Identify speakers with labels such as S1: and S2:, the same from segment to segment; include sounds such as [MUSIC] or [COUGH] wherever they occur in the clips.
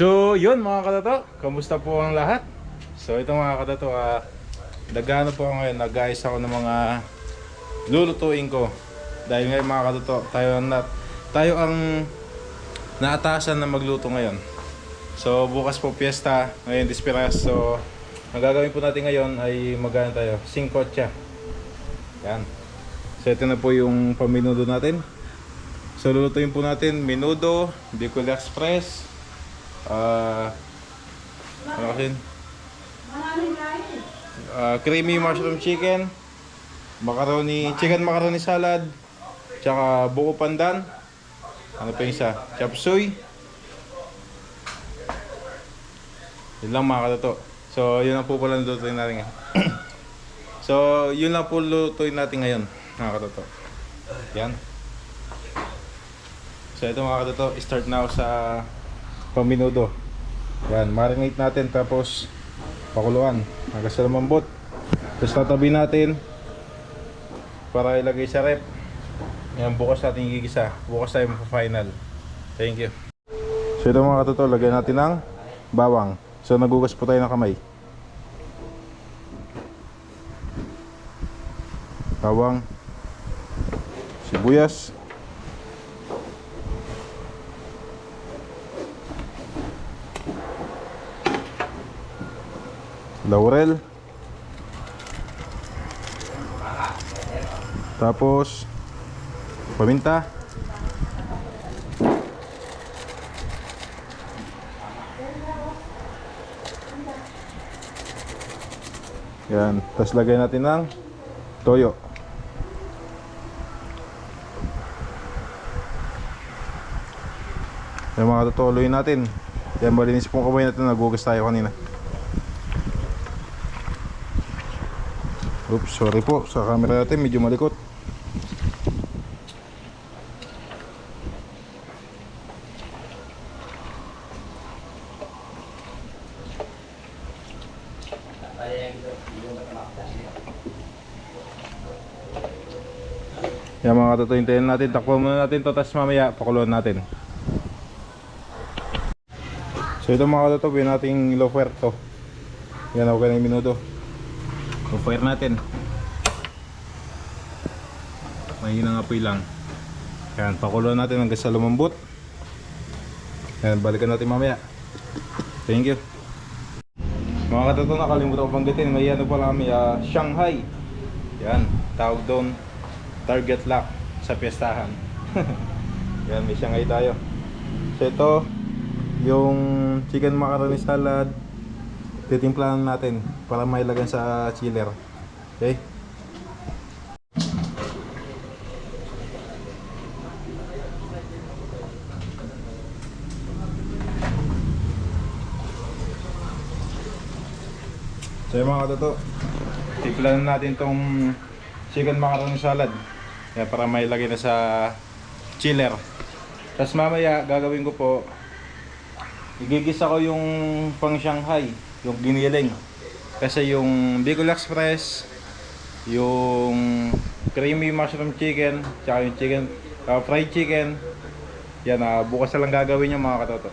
S1: So, yun mga katato. Kamusta po ang lahat? So, ito mga katato, ah, nagano po ako ngayon, nag-ayos ako ng mga lulutuin ko. Dahil ngayon mga katato, tayo ang, na, tayo ang naatasan na magluto ngayon. So, bukas po piyesta, ngayon Dispiras. So, ang gagawin po natin ngayon ay magano tayo, singkotcha. Yan. So, ito na po yung paminudo natin. So, lulutuin po natin minudo, Bicol Express, ah, ano kasi? Ah, creamy mushroom chicken, macaroni, chicken macaroni salad, tsaka buko pandan, ano pa yung isa? Chop suey. Yun lang mga katoto. So, yun lang po pala lutuin natin ngayon. [CLEARS THROAT] so, yun lang po lutuin natin ngayon, mga katoto. Yan. So, ito mga katoto, start na ako sa paminudo. Yan, marinate natin tapos pakuluan hanggang sa lumambot. Tapos tatabi natin para ilagay sa rep. Yan, bukas natin igigisa. Bukas tayo final. Thank you. So ito mga katoto, lagyan natin ng bawang. So nagugas po tayo ng kamay. Bawang. Sibuyas. Laurel. Tapos paminta. Yan, tapos lagay natin ng toyo. Yan mga tutuloy natin. Yan, malinis pong kamay natin. Nagugas tayo kanina. Oops, sorry po. Sa camera natin, medyo malikot. Yan mga katoto, hintayin natin. Takpan muna natin to, tapos mamaya pakuluan natin. So ito mga katoto, pwede nating low fire to. Yan, okay na yung minuto. Fire natin. Mahina nga apoy lang. Yan, pakuluan natin hanggang sa lumambot. Yan, balikan natin mamaya. Thank you. Mga katoto, nakalimutan ko banggitin. May ano pala kami, ah, Shanghai. Yan, tawag doon target lock sa piyestahan. [LAUGHS] Yan, may Shanghai tayo. So ito, yung chicken macaroni salad, titimplahan natin para mailagan sa chiller. Okay? So yung mga katoto, timplahan natin tong chicken macaroni salad. Kaya para mailagay na sa chiller. Tapos mamaya gagawin ko po, igigisa ko yung pang Shanghai, yung giniling. Kasi yung Bicol Express, yung creamy mushroom chicken, tsaka yung chicken, uh, fried chicken, yan ah, bukas na lang gagawin yung mga katoto.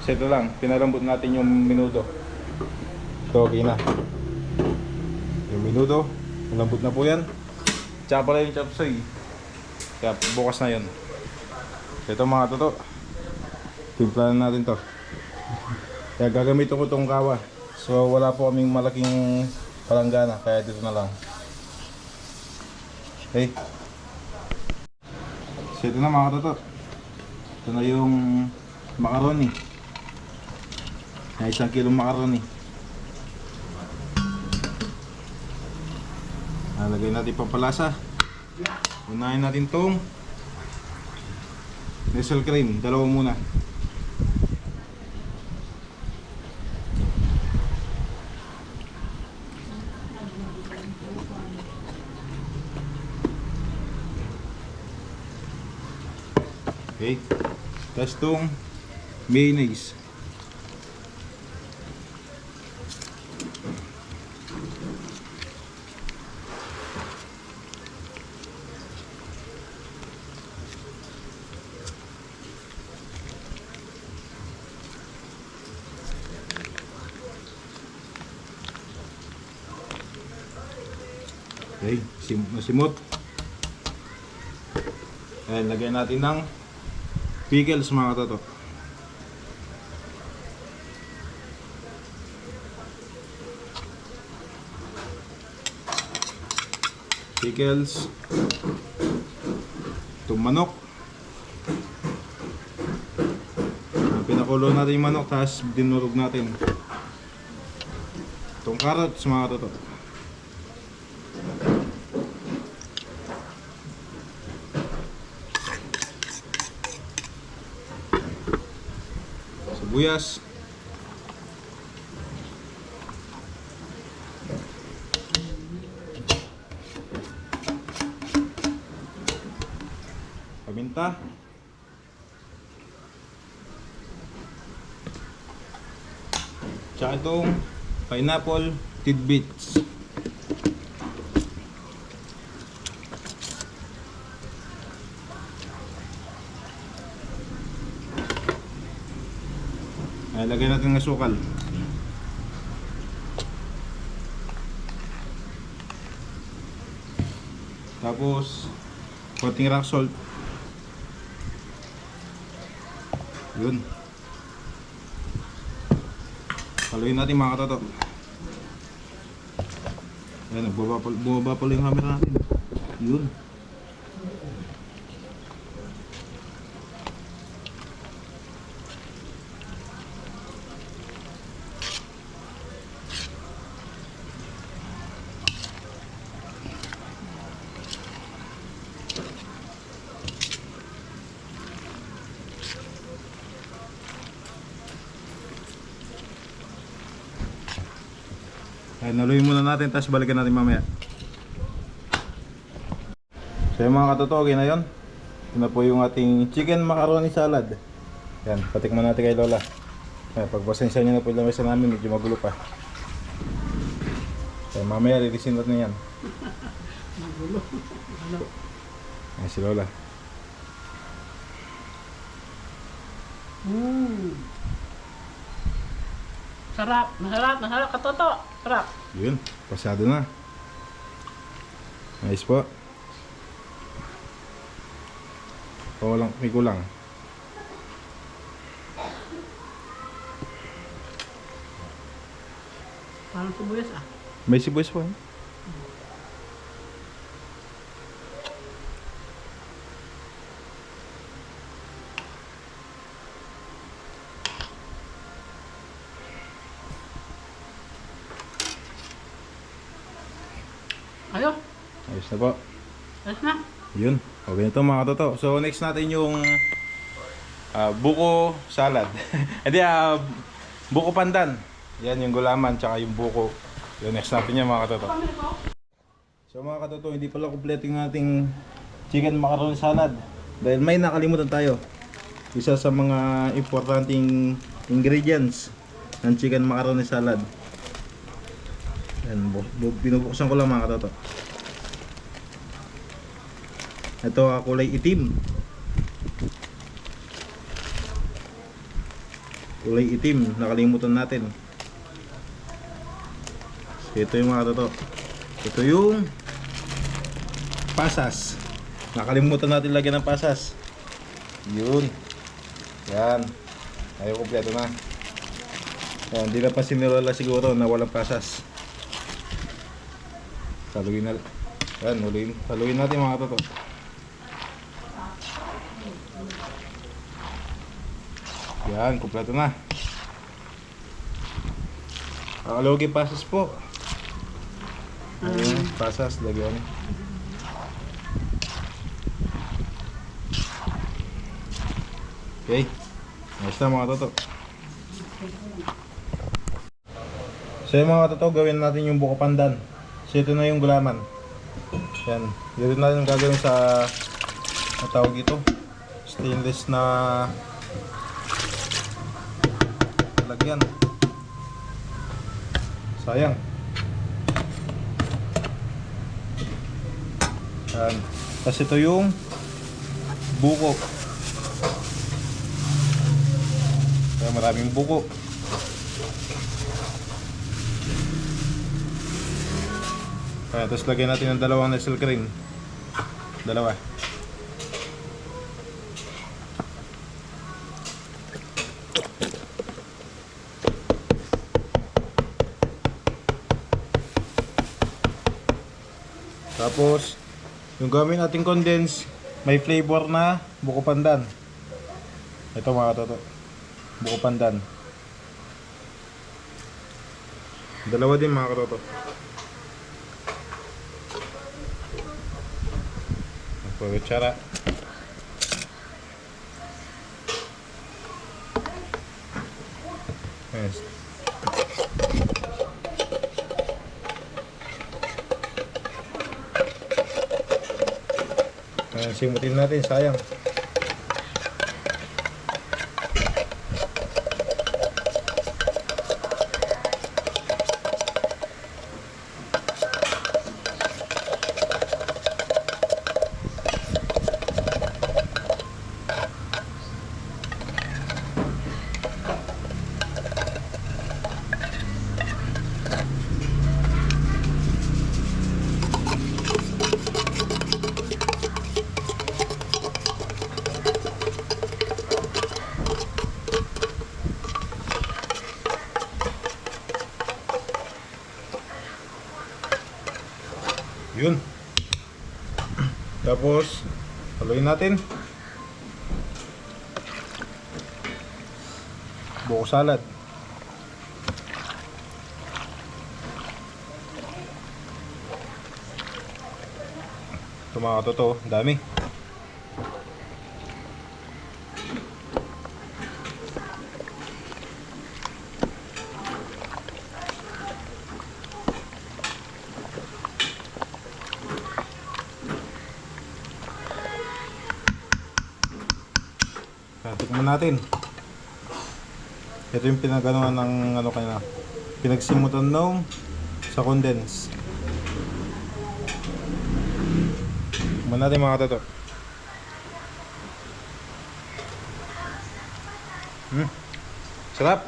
S1: Kasi ito lang, pinalambot natin yung minuto. Ito, okay na. Yung minuto, malambot na po yan. Tsaka pala yung chop suey. Kaya bukas na yun. Ito mga toto. Timplahan natin to. [LAUGHS] Kaya gagamitin ko tong kawa. So wala po kaming malaking palanggana. Kaya dito na lang. Okay. So ito na mga toto. Ito na yung macaroni. Na isang kilong macaroni. Nalagay natin pampalasa. Unahin natin tong Nestle cream. Dalawa muna. Okay. Tapos itong mayonnaise. Okay, sim masimot. Ayan, lagyan natin ng pickles mga katoto. Pickles. Itong manok. Pinakulo natin yung manok, tapos dinurog natin. Itong carrots mga katoto. Sibuyas. Paminta. Tsaka itong pineapple tidbits. Ay, lagyan natin ng sukal. Tapos, konting rock salt. Yun. Paluin natin mga katoto. Ayan, bumaba pala yung camera natin. Yun. Ayan, naluin muna natin, tapos balikan natin mamaya. So yung mga katoto, okay na yun. Ito na po yung ating chicken macaroni salad. Yan, patikman natin kay Lola. Ayan, pagpasensya nyo na po yung lamesa namin, medyo magulo pa. Ayan, mamaya lilisin natin yan.
S2: Magulo.
S1: Ayan si Lola.
S2: Mm. Sarap, masarap, masarap katoto. Sarap.
S1: Yun, pasado na. Nice po. O walang, may kulang.
S2: Parang sibuyas ah.
S1: May sibuyas po. eh. Ayos na po.
S2: ayos na.
S1: Yun. Okay na to mga katoto. So next natin yung ah, buko salad. [LAUGHS] Hindi ah buko pandan. Yan yung gulaman tsaka yung buko. Yun next natin yan mga katoto. So mga katoto, hindi pala kumpleto yung ating chicken macaroni salad. Dahil may nakalimutan tayo. Isa sa mga importanteng ingredients ng chicken macaroni salad. Yan, bu- bu- binubuksan ko lang mga katoto. Ito ang kulay itim. Kulay itim, nakalimutan natin. Ito yung mga toto. Ito yung pasas. Nakalimutan natin lagyan ng pasas. Yun. Yan. Ayaw kompleto na. Yan, hindi na pa sinilala siguro na walang pasas. Saluin na. Yan, uliin. Saluin natin mga toto. Yan, kompleto na. Kakalogi pasas po. Ayun, pasas, lagyan. Okay. Ayos na mga toto. So yung mga toto, gawin natin yung buko pandan. So ito na yung gulaman. Yan. Dito natin gagawin sa ang tawag ito. Stainless na lagyan. Sayang. Yan. Tapos ito yung buko. Kaya maraming buko. Ayan, tapos lagyan natin ng dalawang Nestle cream. Dalawa. Tapos, yung gawin nating condense, may flavor na buko pandan. Ito mga toto. Buko pandan. Dalawa din mga katoto. Pagkutsara. Yes. Simutin natin, sayang. Yun. Tapos, haluin natin. Buko salad. Ito mga totoo, dami. Natin. Ito yung pinaganoan ng ano kanina. Pinagsimutan nung sa condense. Tikman natin mga tato. Hmm. Sarap.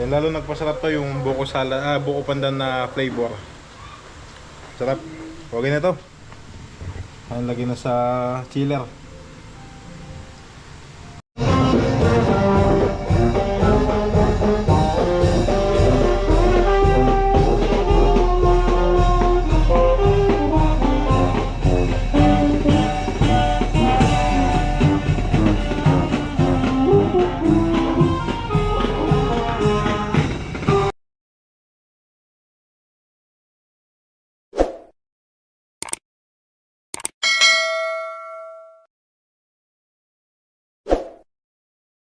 S1: Yan lalo nagpasarap to yung buko salad, ah, buko pandan na flavor. Sarap. Okay na to. Ayan, lagyan na sa chiller.